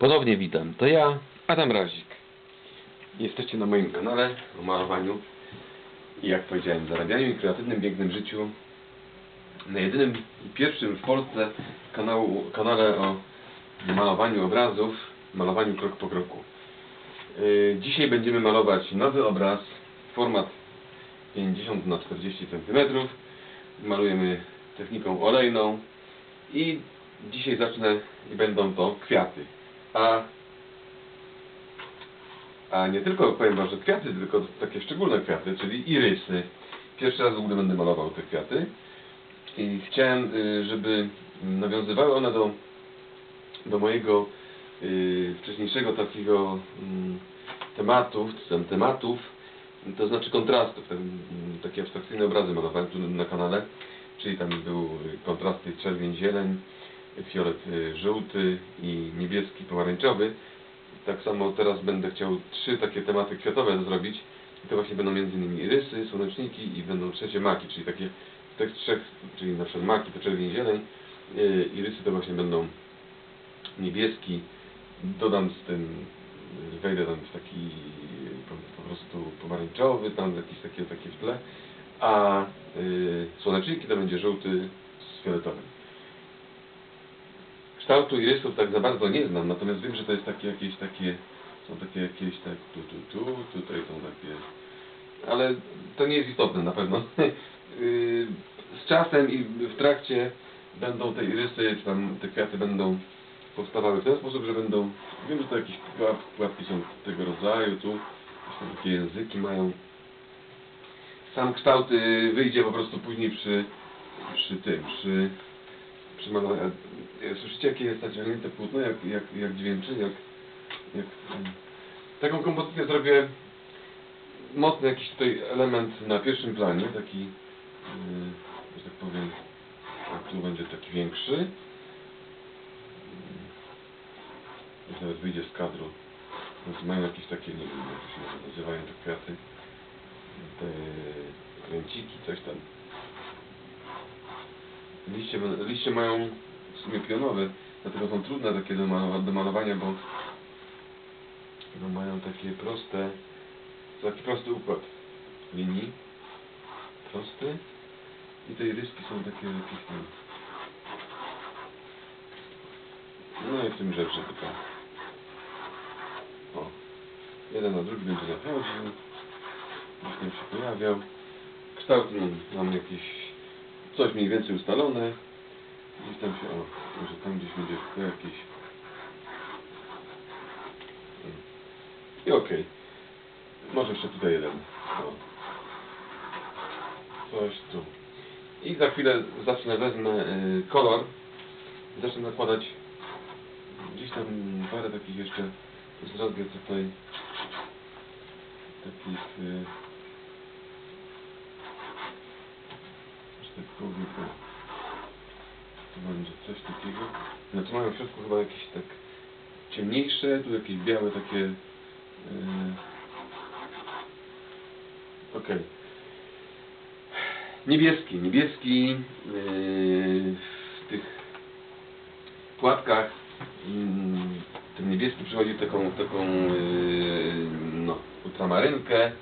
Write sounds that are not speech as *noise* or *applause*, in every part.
Ponownie witam, to ja, Adam Razik. Jesteście na moim kanale o malowaniu i jak powiedziałem, zarabianiu i kreatywnym, pięknym życiu na jedynym i pierwszym w Polsce kanału, kanale o malowaniu obrazów, malowaniu krok po kroku. Yy, Dzisiaj będziemy malować nowy obraz, format 50 na 40 cm. Malujemy techniką olejną i dzisiaj zacznę i będą to kwiaty. A, a nie tylko powiem wam, że kwiaty, tylko takie szczególne kwiaty, czyli irysy. Pierwszy raz w ogóle będę malował te kwiaty. I chciałem, y, żeby nawiązywały one do, do mojego y, wcześniejszego takiego mm, tematów, tematów, to znaczy kontrastów. Ten, mm, takie abstrakcyjne obrazy malowałem tu na kanale, czyli tam był kontrasty czerwień-zieleń, fiolet y, żółty i niebieski pomarańczowy. Tak samo teraz będę chciał trzy takie tematy kwiatowe zrobić. I to właśnie będą innymi rysy, słoneczniki i będą trzecie maki, czyli takie z tych trzech, czyli na przykład maki to czerwień zieleń yy, i rysy to właśnie będą niebieski. Dodam z tym, wejdę tam w taki po, po prostu pomarańczowy, tam jakieś takie, takie w tle, a yy, słoneczniki to będzie żółty z fioletowym. Kształtu i rysów tak za bardzo nie znam, natomiast wiem, że to jest takie jakieś takie, są takie jakieś tak tu, tu, tu, tutaj są takie, ale to nie jest istotne na pewno. Yy, *laughs* Z czasem i w trakcie będą te irysy, czy tam te kwiaty będą powstawały w ten sposób, że będą, wiem, że to jakieś pułapki są tego rodzaju, tu tam takie języki mają. Sam kształt y, wyjdzie po prostu później przy, przy tym, przy przy malowaniu. E, Słyszycie jakie jest zaciągnięte płótno, jak, jak, jak dźwięczy, jak, jak... Taką kompozycję zrobię mocny jakiś tutaj element na pierwszym planie, taki, yy, że tak powiem, tu będzie taki większy. Już nawet wyjdzie z kadru. Więc mają jakieś takie, nie wiem jak się nazywają te kwiaty, te kręciki, coś tam. Liście, liście mają w sumie pionowe, dlatego są trudne takie do, do malowania, bo no mają takie proste, taki prosty układ linii, prosty. I te iryski są takie tam no i w tym rzeczy tylko o. Jeden na drugi będzie nachodził. Gdzieś tam się pojawiał. Kształt mam jakiś coś mniej więcej ustalone. Gdzieś tam się, o, może tam gdzieś będzie tu jakieś. Mm. I okej. Może jeszcze tutaj jeden. O. Coś tu. I za chwilę zacznę, wezmę y, kolor. Zacznę nakładać gdzieś tam parę takich jeszcze zrobię tutaj takich y, że tak powiem, o, tu będzie coś takiego. No tu mają w środku chyba jakieś tak ciemniejsze, tu jakieś białe takie. Yy... Okej. Niebieski, niebieski yy, w tych płatkach mm, ten niebieski przychodzi taką, taką yy, no, ultramarynkę,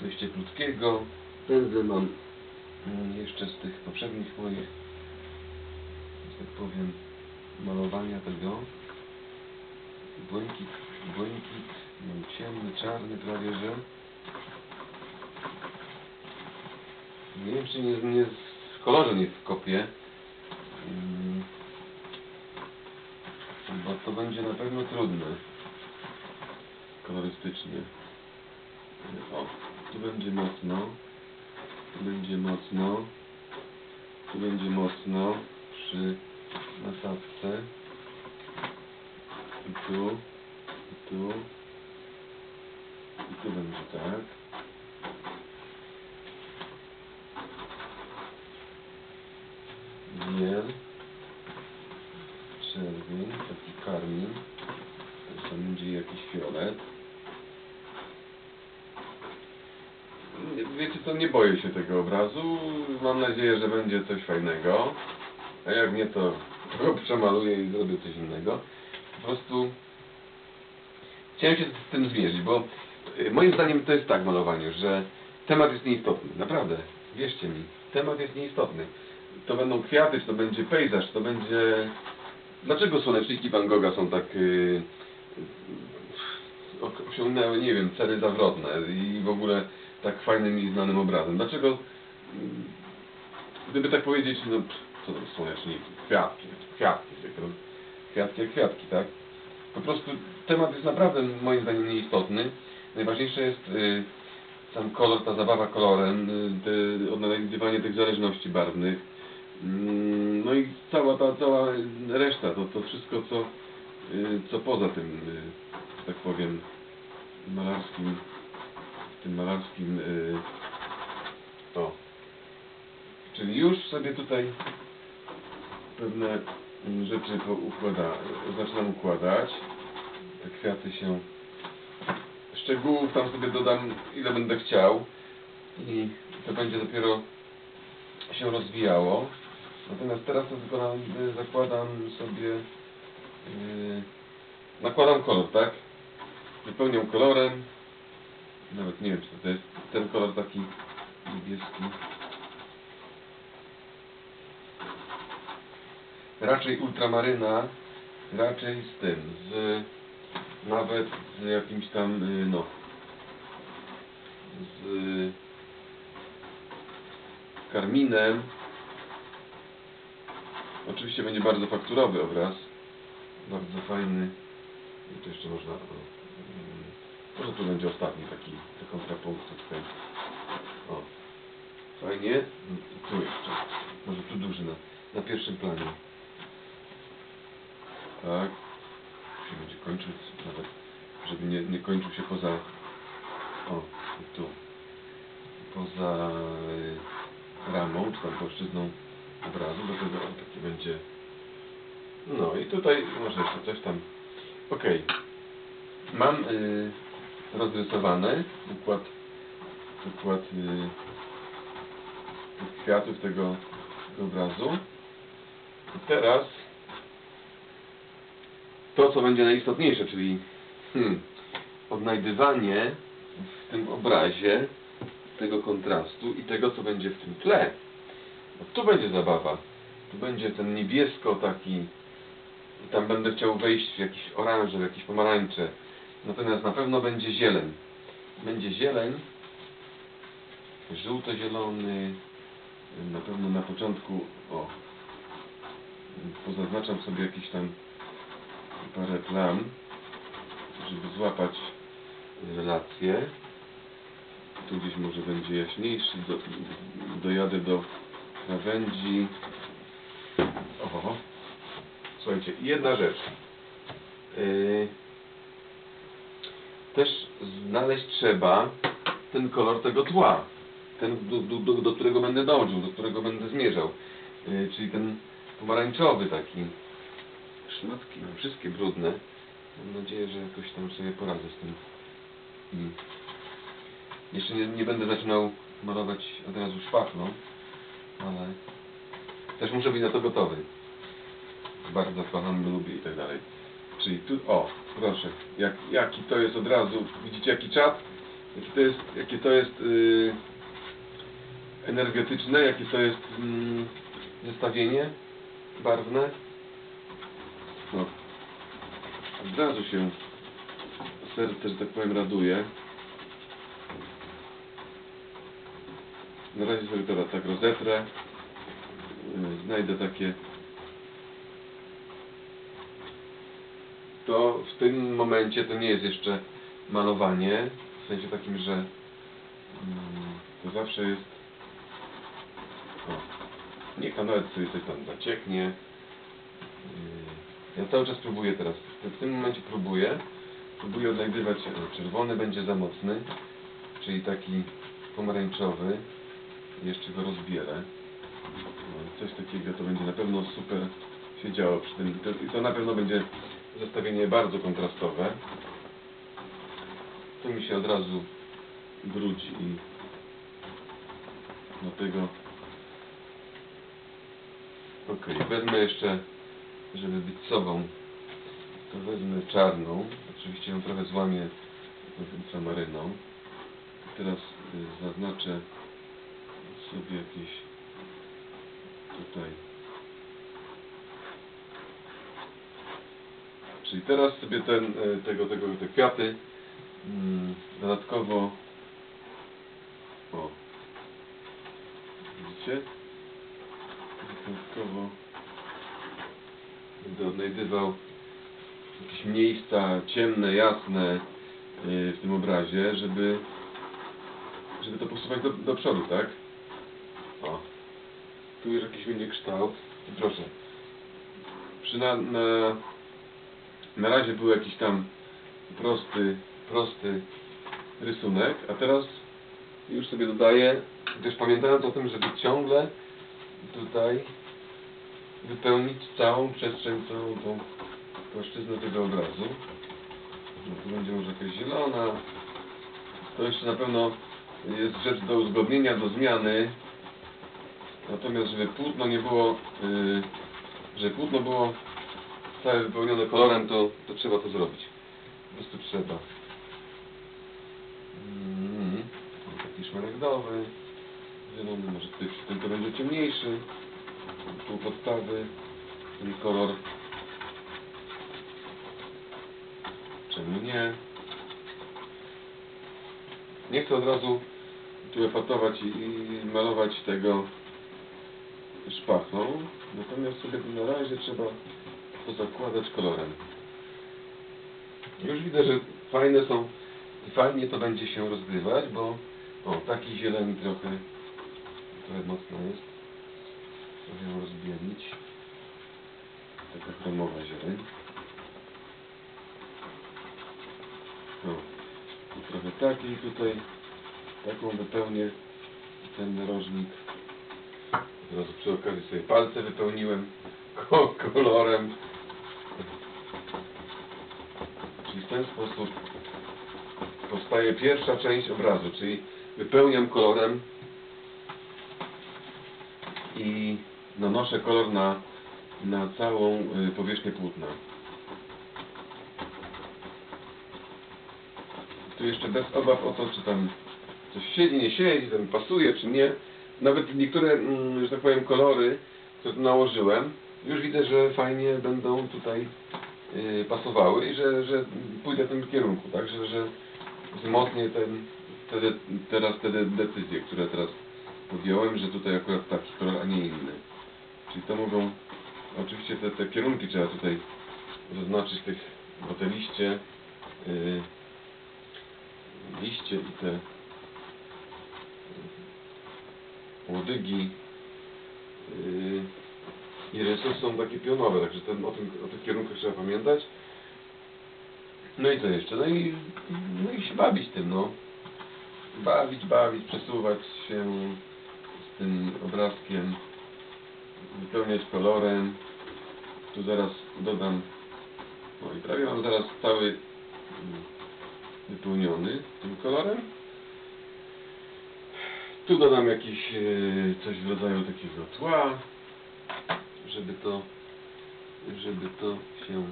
coś cieplutkiego. Pędzel mam jeszcze z tych poprzednich moich, że tak powiem, malowania tego. Błękit, błękit, mam ciemny, czarny prawie, że. Nie wiem, czy nie, nie w kolorze nie Bo to będzie na pewno trudne. Kolorystycznie. O, tu będzie mocno. Będzie mocno. Tu będzie mocno przy nasadzce. I tu. I tu. I tu będzie tak. Miel. Czerwień, taki karmin. To będzie jakiś fiolet. Wiecie co, nie boję się tego obrazu. Mam nadzieję, że będzie coś fajnego. A jak nie, to, go *laughs* przemaluję i zrobię coś innego. Po prostu chciałem się z tym zmierzyć, bo y, moim zdaniem to jest tak w malowaniu, że temat jest nieistotny. Naprawdę, wierzcie mi, temat jest nieistotny. To będą kwiaty, czy to będzie pejzaż, to będzie... Dlaczego słoneczniki Van Gogha są tak... y, ok- osiągnęły, nie wiem, cele zawrotne i w ogóle tak fajnym i znanym obrazem. Dlaczego, gdyby tak powiedzieć, no co to słoneczniki, kwiatki, kwiatki, zwykle, kwiatki jak kwiatki, tak? Po prostu temat jest naprawdę moim zdaniem nieistotny. Najważniejsze jest y, sam kolor, ta zabawa kolorem, y, odnajdywanie tych zależności barwnych. Mm, No i cała ta cała reszta, to, to wszystko co, y, co poza tym, y, tak powiem, malarskim, tym malarskim, y, o. Czyli już sobie tutaj pewne mm, rzeczy układa, zaczynam układać. Te kwiaty się szczegółów tam sobie dodam ile będę chciał i to będzie dopiero się rozwijało. Natomiast teraz to wykonam, y, zakładam sobie yy, nakładam kolor, tak? Wypełniam kolorem. Nawet nie wiem czy to jest ten kolor taki niebieski. Raczej ultramaryna, raczej z tym, z nawet z jakimś tam, y, no, z karminem. Oczywiście będzie bardzo fakturowy obraz, bardzo fajny. I tu jeszcze można, może tu będzie ostatni taki, te kontrapunkty tutaj. O, fajnie. I tu jeszcze, może tu duży na, na pierwszym planie. Tak się będzie kończył, nawet żeby nie, nie kończył się poza o, tu poza y, ramą, czy tam płaszczyzną obrazu, dlatego on taki będzie no i tutaj może jeszcze coś tam okej mam y, rozrysowany układ układ y, tych kwiatów tego, tego obrazu i teraz to, co będzie najistotniejsze, czyli hmm, odnajdywanie w tym obrazie tego kontrastu i tego, co będzie w tym tle. Bo tu będzie zabawa. Tu będzie ten niebiesko taki i tam będę chciał wejść w jakiś oranże, w jakieś pomarańcze. Natomiast na pewno będzie zieleń. Będzie zieleń, żółto-zielony, na pewno na początku, o, pozaznaczam sobie jakiś tam parę plam, żeby złapać relację. Tu gdzieś może będzie jaśniejszy, do, dojadę do krawędzi. Oho. Słuchajcie, jedna rzecz. Yy, też znaleźć trzeba ten kolor tego tła. Ten, do, do, do, którego będę dążył, do którego będę zmierzał. Yy, czyli ten pomarańczowy taki szmatki mam wszystkie brudne. Mam nadzieję, że jakoś tam sobie poradzę z tym. Mm. Jeszcze nie, nie będę zaczynał malować od razu szpachną, ale też muszę być na to gotowy. Bardzo kocham, lubię i tak dalej. Czyli tu, o, proszę, jak, jaki to jest od razu, widzicie jaki czat? Jaki to jest, jakie to jest yy, energetyczne, jakie to jest mm, zestawienie barwne. No, od razu się serce, że tak powiem, raduje. Na razie sobie teraz tak rozetrę. Yy, Znajdę takie. To w tym momencie to nie jest jeszcze malowanie. W sensie takim, że mm, to zawsze jest. O, niech tam nawet sobie coś tam zacieknie. Yy, Ja cały czas próbuję teraz. W tym momencie próbuję. Próbuję odnajdywać. o, Czerwony będzie za mocny, czyli taki pomarańczowy. Jeszcze go rozbierę. No, Coś takiego to będzie na pewno super się działo przy tym. To, I to na pewno będzie zestawienie bardzo kontrastowe. Tu mi się od razu brudzi i dlatego ok, wezmę jeszcze żeby być sobą to wezmę czarną. Oczywiście ją trochę złamię ultramaryną. Teraz y, zaznaczę sobie jakieś tutaj. Czyli teraz sobie ten, y, tego, tego, te kwiaty mm, dodatkowo o widzicie? Dodatkowo będę odnajdywał jakieś miejsca ciemne, jasne y, w tym obrazie, żeby żeby to posuwać do, do przodu, tak? O. Tu już jakiś będzie kształt. Proszę. Przy na, na, na razie był jakiś tam prosty, prosty rysunek, a teraz już sobie dodaję, też pamiętając o tym, żeby ciągle tutaj wypełnić całą przestrzeń, całą tą płaszczyznę tego obrazu. No tu będzie może jakaś zielona. To jeszcze na pewno jest rzecz do uzgodnienia, do zmiany. Natomiast żeby płótno nie było, yy, żeby płótno było całe wypełnione kolorem, to, to trzeba to zrobić. Po prostu trzeba. Mm, taki szmaragdowy, zielony, może tutaj przy tym to będzie ciemniejszy. Tu podstawy, ten kolor. Czemu nie? Nie chcę od razu tu epatować i, i malować tego szpachą, natomiast sobie na razie trzeba to zakładać kolorem. Już widzę, że fajne są, fajnie to będzie się rozgrywać, bo o, taki zieleni trochę, trochę mocno jest. Trochę ją rozbielić. Taka chromowa zieleń. O, i trochę takiej tutaj, taką wypełnię ten narożnik. Teraz przy okazji sobie palce wypełniłem ko- kolorem. Czyli w ten sposób powstaje pierwsza część obrazu, czyli wypełniam kolorem i nanoszę kolor na, na całą y, powierzchnię płótna. Tu jeszcze bez obaw o to, czy tam coś siedzi, nie siedzi, tam pasuje, czy nie. Nawet niektóre, mm, że tak powiem, kolory, które tu nałożyłem, już widzę, że fajnie będą tutaj pasowały i że, że pójdę w tym kierunku, tak? Że, że wzmocnię ten, te, teraz te de- decyzje, które teraz podjąłem, że tutaj akurat taki kolor, a nie inny. Czyli to mogą, oczywiście te, te kierunki trzeba tutaj zaznaczyć tych, bo te liście, y, liście i te łodygi yy, i rysy są takie pionowe, także ten, o, tym, o tych kierunkach trzeba pamiętać. No i co jeszcze? No i, no i się bawić tym, no. Bawić, bawić, przesuwać się z tym obrazkiem, wypełniać kolorem. Tu zaraz dodam, no i prawie mam zaraz cały wypełniony tym kolorem. Tu dodam jakiś e, coś w rodzaju takiego tła, żeby to, żeby to się,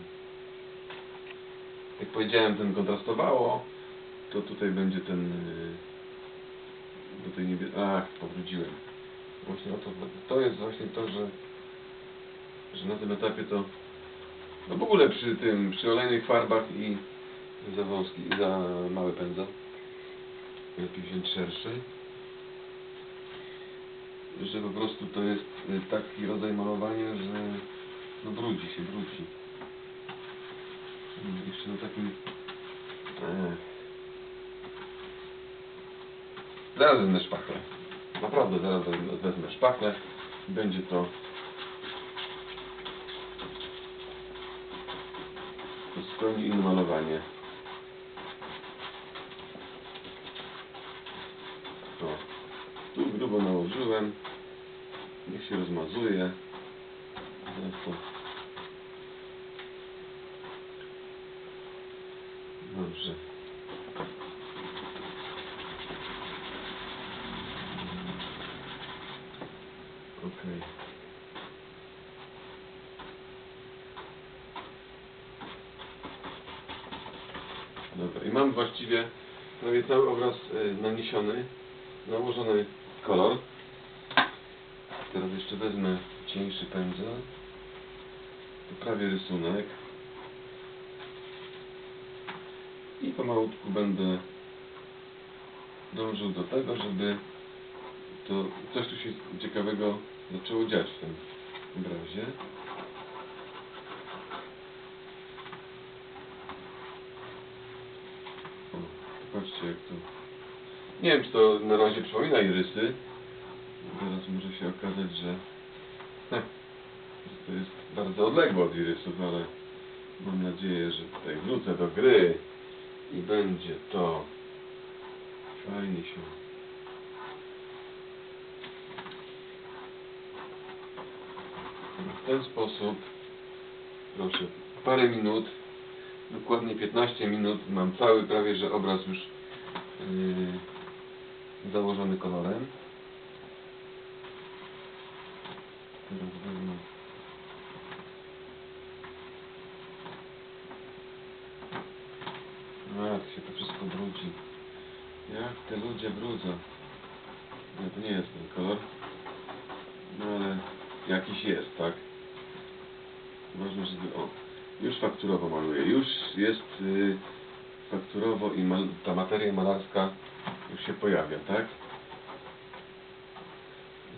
jak powiedziałem, ten kontrastowało, to tutaj będzie ten, e, do tej niebie... Ach, powróciłem. Właśnie o to, to jest właśnie to, że, że na tym etapie to, no w ogóle przy tym, przy olejnych farbach i za wąski, za mały pędzel, lepiej wziąć szerszy że po prostu to jest y, taki rodzaj malowania, że no brudzi się, brudzi. Mm, Jeszcze na takim... E, zaraz wezmę szpachlę. Naprawdę zaraz wezmę- szpachlę. Będzie to... To zupełnie inne malowanie. O. Tu grubo nałożyłem. Niech się rozmazuje. Zaraz. Dobrze. Okej. Dobra, i mam właściwie prawie cały obraz y, naniesiony, nałożony kolor. Jeszcze wezmę cieńszy pędzel. Poprawię rysunek. I pomalutku będę dążył do tego, żeby to coś tu się ciekawego zaczęło dziać w tym obrazie. O, patrzcie jak to... Nie wiem, czy to na razie przypomina irysy. Może się okazać, że, że to jest bardzo odległe od irysów, ale mam nadzieję, że tutaj wrócę do gry i będzie to fajnie się w ten sposób proszę parę minut dokładnie 15 minut mam cały prawie że obraz już yy, założony kolorem teraz no jak się to wszystko brudzi jak te ludzie brudzą no to nie jest ten kolor no ale jakiś jest, tak? Ważne, żeby... O, już fakturowo maluję. Już jest y, fakturowo i mal, ta materia malarska już się pojawia, tak?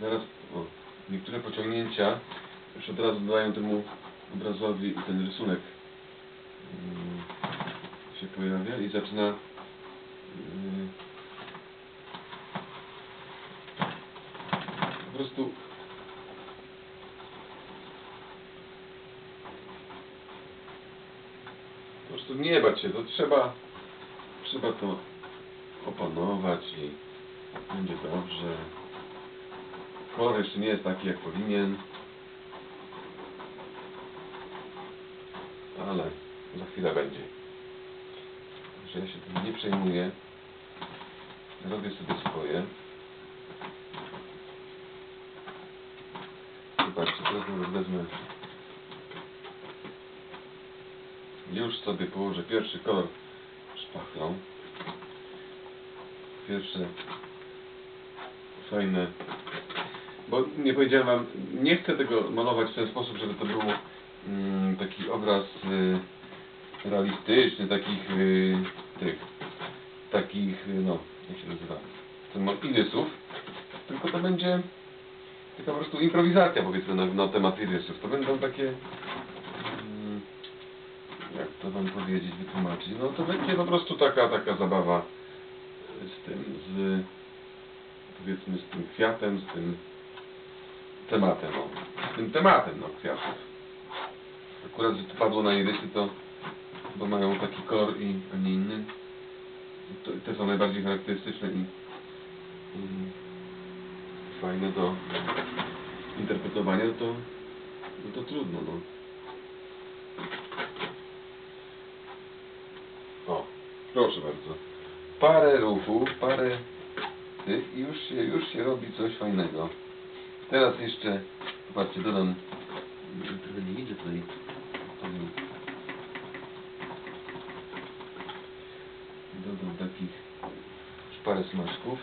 Zaraz, niektóre pociągnięcia już od razu dodają temu obrazowi i ten rysunek y, się pojawia i zaczyna y, po prostu po prostu nie bać się, to trzeba trzeba to opanować i będzie dobrze. Kolor jeszcze nie jest taki jak powinien. Ale za chwilę będzie. Że ja się tym nie przejmuję. Robię sobie swoje. Zobaczcie, teraz nawet wezmę już sobie położę pierwszy kolor szpachlą. Pierwsze fajne. Bo nie powiedziałem wam, nie chcę tego malować w ten sposób, żeby to był mm, taki obraz y, realistyczny, takich y, tych, takich, y, no, jak się nazywa, ten irysów, tylko to będzie taka po prostu improwizacja powiedzmy na, na temat irysów. To będą takie mm, jak to wam powiedzieć, wytłumaczyć, no to będzie po prostu taka, taka zabawa z tym, z powiedzmy z tym kwiatem, z tym tematem, no, tym tematem, no, kwiatów. Akurat, że to padło na irysy, to bo mają taki kolor i a nie inny. To, te są najbardziej charakterystyczne i, i fajne do interpretowania, to, no to trudno, no. O, proszę bardzo. Parę ruchów, parę tych i już się, już się robi coś fajnego. Teraz jeszcze, zobaczcie, dodam, trochę nie widzę tutaj, dodam takich parę smaczków.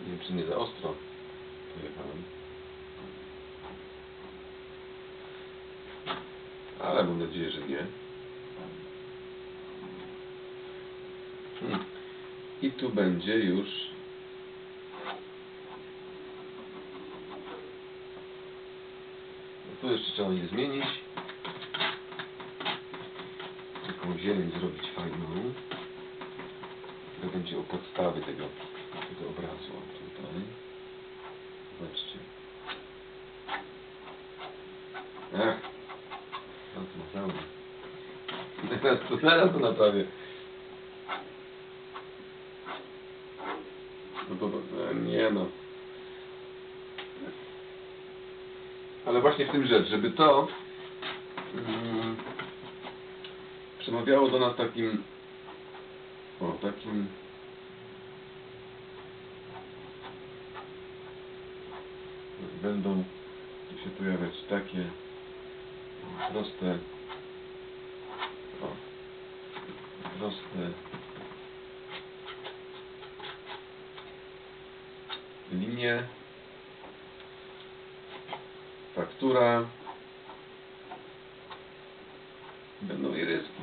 Nie wiem, czy nie za ostro pojechałem. Ale mam nadzieję, że nie. Hmm. I tu będzie już No tu jeszcze trzeba je zmienić. Taką zieleń zrobić fajną. To będzie u podstawy tego, tego obrazu. Tutaj. Zobaczcie. Ach. To samo. Teraz to zaraz to naprawię. No to nie no. Ale właśnie w tym rzecz, żeby to mm, przemawiało do nas takim o, takim będą się pojawiać takie proste proste linie, faktura, będą iryski.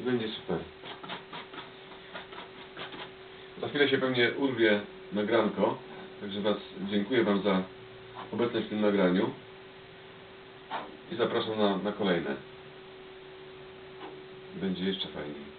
I będzie super. Za chwilę się pewnie urwie nagranko, także Was dziękuję Wam za obecność w tym nagraniu i zapraszam na, na kolejne. Będzie jeszcze fajniej.